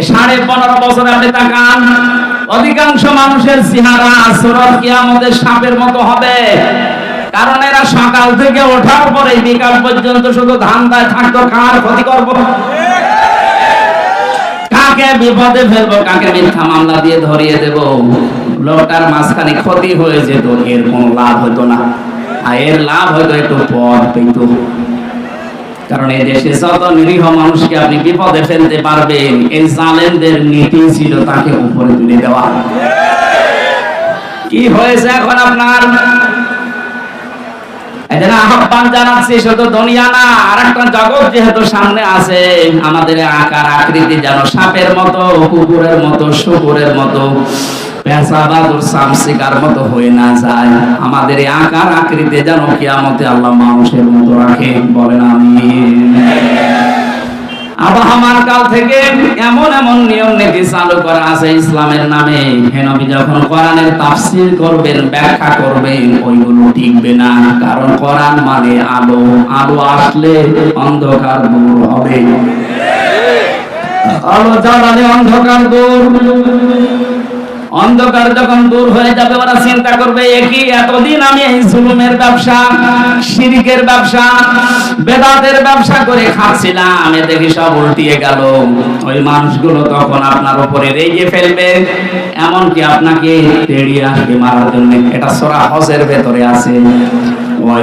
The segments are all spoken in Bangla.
সাড়ে পনেরো বছর আপনি তাকান অধিকাংশ মানুষের চেহারা সুরত কিয়ামতের সাপের মতো হবে। কারণ এরা সকাল থেকে ওঠার পরে বিকাল পর্যন্ত শুধু ধান্দায় থাকতো, কার ক্ষতি করব? কাকে বিপদে ফেলব, কাকে মিথ্যা মামলা দিয়ে ধরিয়ে দেব? লোকটার মাঝখানে ক্ষতি হয়ে যেত, এর কোনো লাভ হতো না। আর এর লাভ হয়তো একটু পর পেত কারণ এই দেশে যত নিরীহ মানুষকে আপনি বিপদে ফেলতে পারবেন, এই জালেমদের নীতি ছিল তাকে উপরে তুলে দেওয়া। কি হয়েছে এখন আপনার? সামনে আছে, আমাদের আকার আকৃতি যেন সাপের মতো, কুকুরের মতো, শুকুরের মতো মতো হয়ে না যায়। আমাদের আকার আকৃতি যেন কিয়ামতে আল্লাহ মানুষের মতো রাখে। বলেন আমি আবহামার কাল থেকে এমন এমন নিয়ম নীতি চালু করা আছে ইসলামের নামে। হেনবি যখন কোরআনের তাফসির করবেন, ব্যাখ্যা করবেন, ওইগুলো টিকবে না। কারণ কোরআন মানে আলো। আলো আসলে অন্ধকার দূর হবে। আলো জ্বালালে অন্ধকার দূর। অন্ধকার যখন দূর হয়ে যাবে, ওরা চিন্তা করবে একই এতদিন আমি এই জুলুমের ব্যবসা, শিরিকের ব্যবসা, বেদাতের ব্যবসা করে খাচ্ছিলাম? এ দেখি সব উল্টিয়ে গেল। ওই মানুষগুলো তখন আপনার উপরে রেগে ফেলবে। এমনকি আপনাকে তেড়িয়ে আসবে মারার জন্য। এটা সোরা হজের ভেতরে আছে। ওই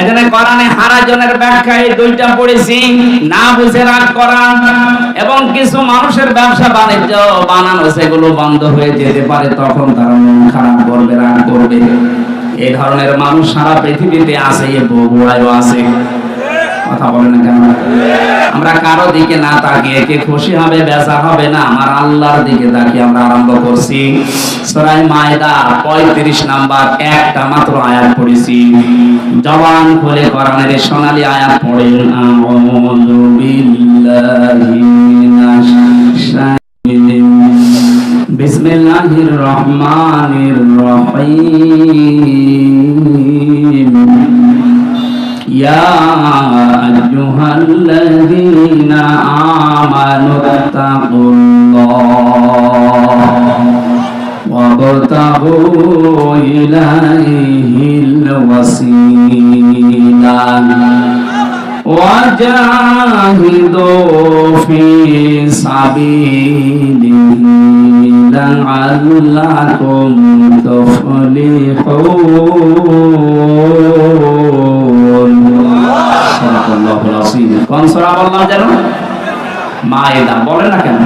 এখানে কোরআনে হারাজনের ব্যাখ্যা এই দুইটা পড়েছি। না বুঝে রাগ করা এবং কিছু মানুষের ব্যবসা বাণিজ্য বানানো, সেগুলো বন্ধ হয়ে যেতে পারে, তখন তারা মন খারাপ করবে, রাগ করবে। এই ধরনের মানুষ সারা পৃথিবীতে আছে, এ বগুড়ায়ও আছে। কথা কেন? আমরা কারও দিকে না তাকিয়ে কে খুশি হবে বেজা হবে না, আমার আল্লাহর দিকে তাকিয়ে আমরা আরম্ভ করছি। সূরা মায়দা 35 নাম্বার, একটা মাত্র আয়াত পড়েছি। জবান খুলে কোরআনের সোনালি আয়াত পড়েন আউযু বিল্লাহি মিনাশ বিসমিল্লাহির রহমানির রহিম ইয়া আইয়ুহাল্লাযীনা আমানু তাকুল্লাহ। وابتغوا إليه الوسيلة وجاهدوا في سبيله لعلكم تفلحون صدق الله العظيم কোন সূরা বললাম যেন মায়েদা বলে না কেন